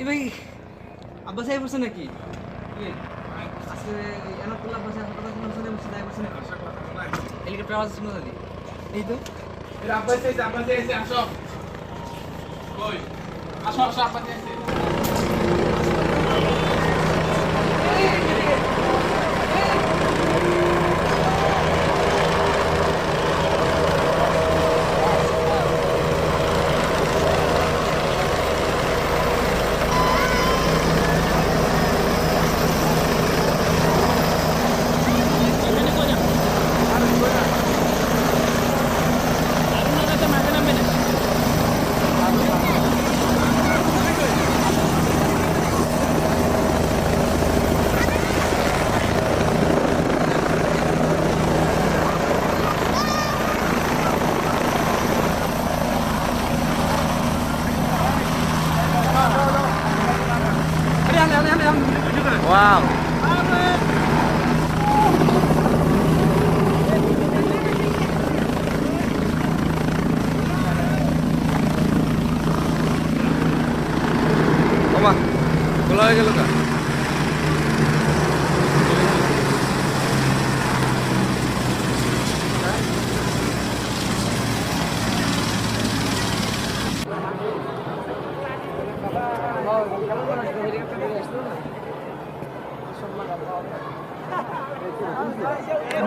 এ ভাই আব্বাস আই বসে নাকি? আজকে এনাকুল্লা আব্বাস হঠাৎ করে বসে বসে যাই বসে নাকি? হেলিকপ্টার আওয়াজ শুনে যাবি এই তো। আব্বাস এসে আব্বাস এসে আসো। কই? আসো আসো আব্বাস এসে। ওয়াও ওমা খোলা হয়ে গেল কা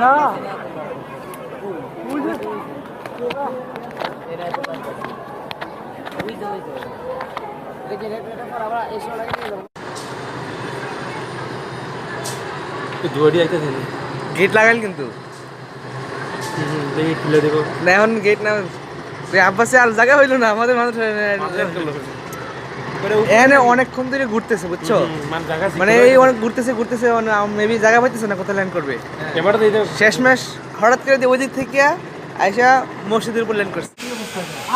না। দুয়ারি আইতেছে গেট লাগাল কিন্তু। দেখি খুলে দেবো। না এখন গেট না আব্বাসে আর জায়গা হইল না আমাদের মানুষ এখানে অনেকক্ষণ ধরে ঘুরতেছে বুঝছ? মানে মানে এই অনেক ঘুরতেছে ঘুরতেছে মেবি জায়গা পাইতেছে না কোথায় ল্যান্ড করবে? দেবো। শেষমেশ হঠাৎ করে ওই দিক থেকে আইসা মসজিদের উপর ল্যান্ড করছে।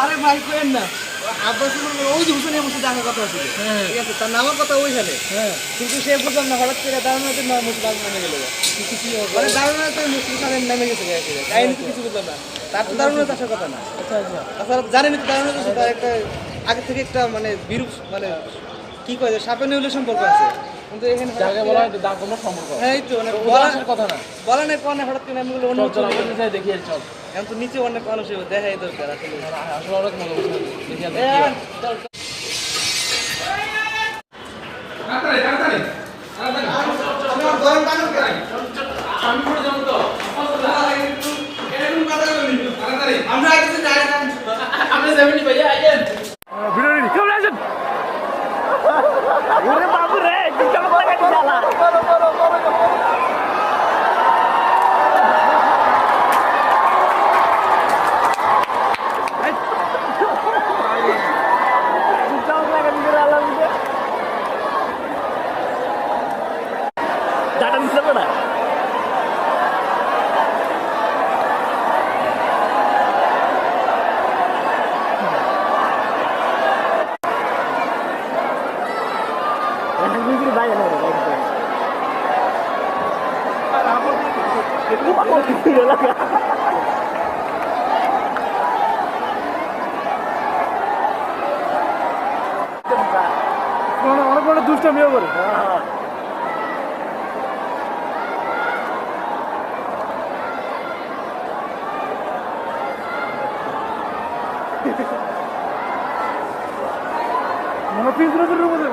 আরে ভাই কোয়েন না। আব্বাস ওই যে হুসেনের বসে দেখার কথা ছিল ঠিক আছে তার নামের কথা ওইখানে কিন্তু সে বুঝলাম না হঠাৎ করে দারুণাতে না মুসলিম নেমে গেল। মানে দারুণাতে মুসলিম খানের নেমে গেছে কাহিনী কিছু বুঝলাম না। তার তো দারুণাতে আসার কথা না। আচ্ছা আচ্ছা। তাছাড়া জানেন তো দারুণাতে একটা আগে থেকে একটা মানে বিরূপ মানে কি কয় যে সাপে নেউলে সম্পর্ক আছে। কিন্তু এখানে জায়গা বলা হয় সম্পর্ক। হ্যাঁ এই তো মানে বলা কথা না। বলা নেই কোন হঠাৎ করে অন্য চল যাই দেখি চল। এখন তো নিচে অনেক মানুষ দেখাই দরকার আসলে। আসলে অনেক মজা বসে দেখি আর এ, দেখি আর। চল, চল। তাড়াতাড়ি। তাড়াতাড়ি। আমি তাড়াতাড়ি আমরা আগে যাই না আপনি যাবেন ভাইয়া আইয়েন অনেক বড় দুষ্টামিও করে মনে পিছনে তো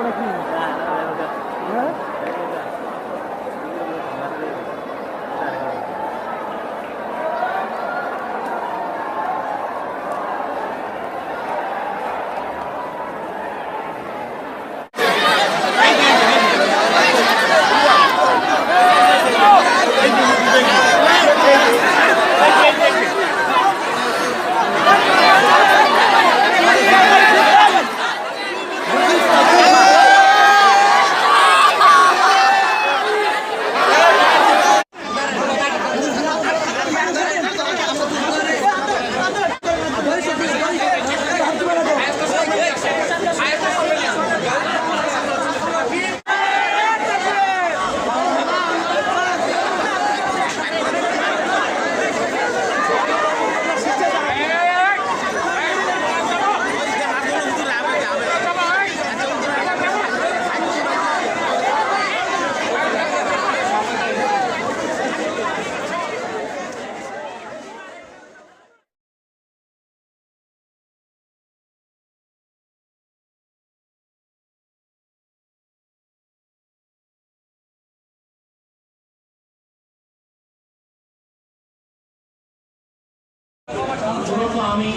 মূলত আমি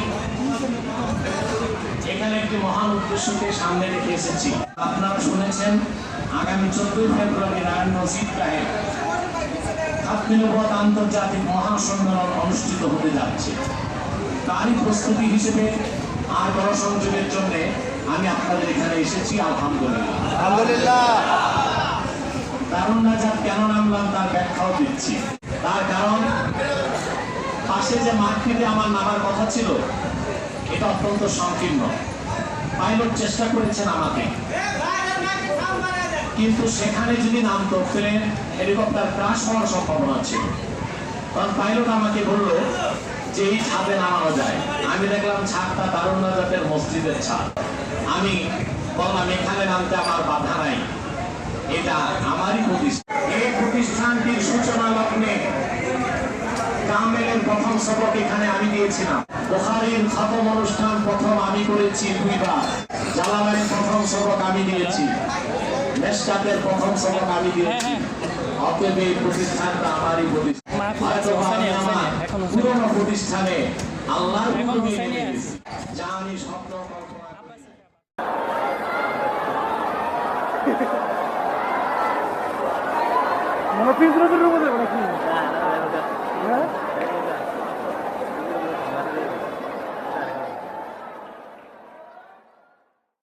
এখানে একটি মহান উদ্দেশ্যকে সামনে রেখে এসেছি। আপনারা শুনেছেন আগামী চোদ্দই ফেব্রুয়ারি রায়ন মসজিদ গায়ে খাতমিনবত আন্তর্জাতিক মহাসম্মেলন অনুষ্ঠিত হতে যাচ্ছে। তারই প্রস্তুতি হিসেবে আর গণসংযোগের জন্য আমি আপনাদের এখানে এসেছি আলহামদুলিল্লাহ। আলহামদুলিল্লাহ। দারুণ রাজা কেন নামলাম তার ব্যাখ্যাও দিচ্ছি। তার কারণ পাশে যে মাঠটিতে আমার নামার কথা ছিল, এটা অত্যন্ত সংকীর্ণ। পাইলট চেষ্টা করেছেন আমাকে। কিন্তু সেখানে যদি নামতো প্লেন হেলিকপ্টার ক্রাশ হওয়ার সম্ভাবনা ছিল। তখন পাইলট আমাকে বলল যে, এই ছাদে নামানো যায়। আমি দেখলাম ছাদটা দারুণ রাজাদের মসজিদের ছাদ। আমি বললাম এখানে নামতে আমার বাধা নাই। এটা আমারই প্রতিষ্ঠান এই প্রতিষ্ঠানটির সূচনা লগ্নে কামেলের প্রথম সবক এখানে আমি দিয়েছিলাম বোখারির খতম অনুষ্ঠান প্রথম আমি করেছি দুইবার। প্রথম সবক আমি দিয়েছি প্রথম সবক আমি দিয়েছি অতএব এই প্রতিষ্ঠানটা আমারই প্রতিষ্ঠান। পুরনো প্রতিষ্ঠানে স্বপ্ন কল্পনা করি। মনে রুমে নাকি? হ্যাঁ